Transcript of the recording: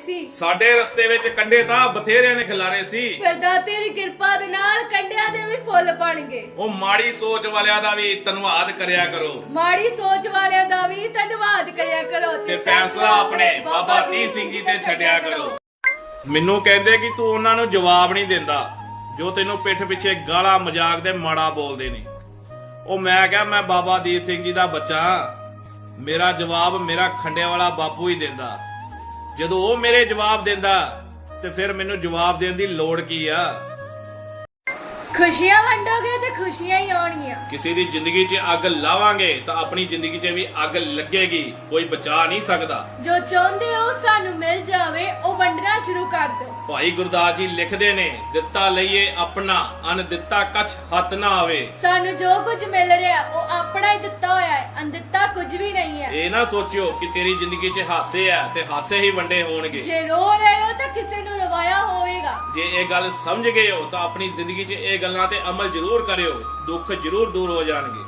ਸੀ। ਸਾਡੇ ਰਸਤੇ ਵਿੱਚ ਕੰਡੇ ਤਾਂ ਬਥੇਰਿਆਂ ਨੇ ਖਿਲਾਰੇ ਸੀ। ਫਿਰ ਦਾਤੇ ਦੀ ਕਿਰਪਾ ਦੇ ਨਾਲ ਕੰਡਿਆਂ ਦੇ ਵੀ ਫੁੱਲ ਬਣਗੇ ਉਹ ਮਾੜੀ ਸੋਚ ਵਾਲਿਆਂ ਦਾ ਵੀ ਧੰਨਵਾਦ ਕਰਿਆ ਕਰੋ। ਮਾੜੀ ਸੋਚ ਵਾਲਿਆਂ ਦਾ ਵੀ ਧੰਨਵਾਦ ਕਰਿਆ ਕਰੋ ਤੇ ਫੈਸਲਾ ਆਪਣੇ ਬਾਬਾ ਦੀਪ ਸਿੰਘ ਜੀ ਤੇ ਛੱਡਿਆ ਕਰੋ। ਮੈਨੂੰ ਕਹਿੰਦੇ ਕਿ ਤੂੰ ਉਹਨਾਂ ਨੂੰ ਜਵਾਬ ਨਹੀਂ ਦਿੰਦਾ ਜੋ ਤੈਨੂੰ ਪਿੱਠ ਪਿੱਛੇ ਗਾਲਾਂ ਮਜ਼ਾਕ ਤੇ ਮਾੜਾ ਬੋਲਦੇ ਨੇ। ਉਹ ਮੈਂ ਕਿਹਾ ਮੈਂ ਬਾਬਾ ਦੀਪ ਸਿੰਘ ਜੀ ਦਾ ਬੱਚਾ ਹਾਂ। ਮੇਰਾ ਜਵਾਬ ਮੇਰਾ ਖੰਡੇ ਵਾਲਾ ਬਾਪੂ ਹੀ ਦਿੰਦਾ। ਜਦੋਂ ਉਹ ਮੇਰੇ ਜਵਾਬ ਦਿੰਦਾ ਤੇ ਫਿਰ ਮੈਨੂੰ ਜਵਾਬ ਦੇਣ ਦੀ ਲੋੜ ਕੀ ਆ? ਖੁਸ਼ੀਆਂ ਵੰਡੋਗੇ ਤੇ ਖੁਸ਼ੀਆਂ ਹੀ ਆਉਣਗੀਆਂ। ਕਿਸੇ ਦੀ ਜ਼ਿੰਦਗੀ 'ਚ ਅੱਗ ਲਾਵਾਂਗੇ ਤਾਂ ਆਪਣੀ ਜ਼ਿੰਦਗੀ 'ਚ ਵੀ ਅੱਗ ਲੱਗੇਗੀ। ਕੋਈ ਬਚਾ ਨਹੀਂ ਸਕਦਾ। ਜੋ ਚਾਹੁੰਦੇ ਹੋ ਸਾਨੂੰ ਮਿਲ ਜਾਵੇ ਉਹ ਵੰਡਣਾ ਸ਼ੁਰੂ ਕਰ ਦਿਓ। ਭਾਈ ਗੁਰਦਾਸ ਜੀ ਲਿਖਦੇ ਨੇ ਦਿੱਤਾ ਲਈਏ ਆਪਣਾ ਅਨ ਦਿੱਤਾ ਕਛ ਹੱਥ ਨਾ ਆਵੇ। ਸਾਨੂੰ ਜੋ ਕੁਝ ਮਿਲ ਰਿਹਾ ਉਹ ਆਪਣਾ ਇਹ ਨਾ ਸੋਚਿਓ ਕਿ ਤੇਰੀ ਜ਼ਿੰਦਗੀ 'ਚ ਹਾਸੇ ਆ ਤੇ ਹਾਸੇ ਹੀ ਵੰਡੇ ਹੋਣਗੇ। ਜੇ ਰੋ ਰਹੇ ਹੋ ਤਾਂ ਕਿਸੇ ਨੂੰ ਰਵਾਇਆ ਹੋਵੇਗਾ। ਜੇ ਇਹ ਗੱਲ ਸਮਝ ਗਏ ਹੋ ਤਾਂ ਆਪਣੀ ਜ਼ਿੰਦਗੀ 'ਚ ਇਹ ਗੱਲਾਂ ਤੇ ਅਮਲ ਜ਼ਰੂਰ ਕਰਿਓ। ਦੁੱਖ ਜ਼ਰੂਰ ਦੂਰ ਹੋ ਜਾਣਗੇ।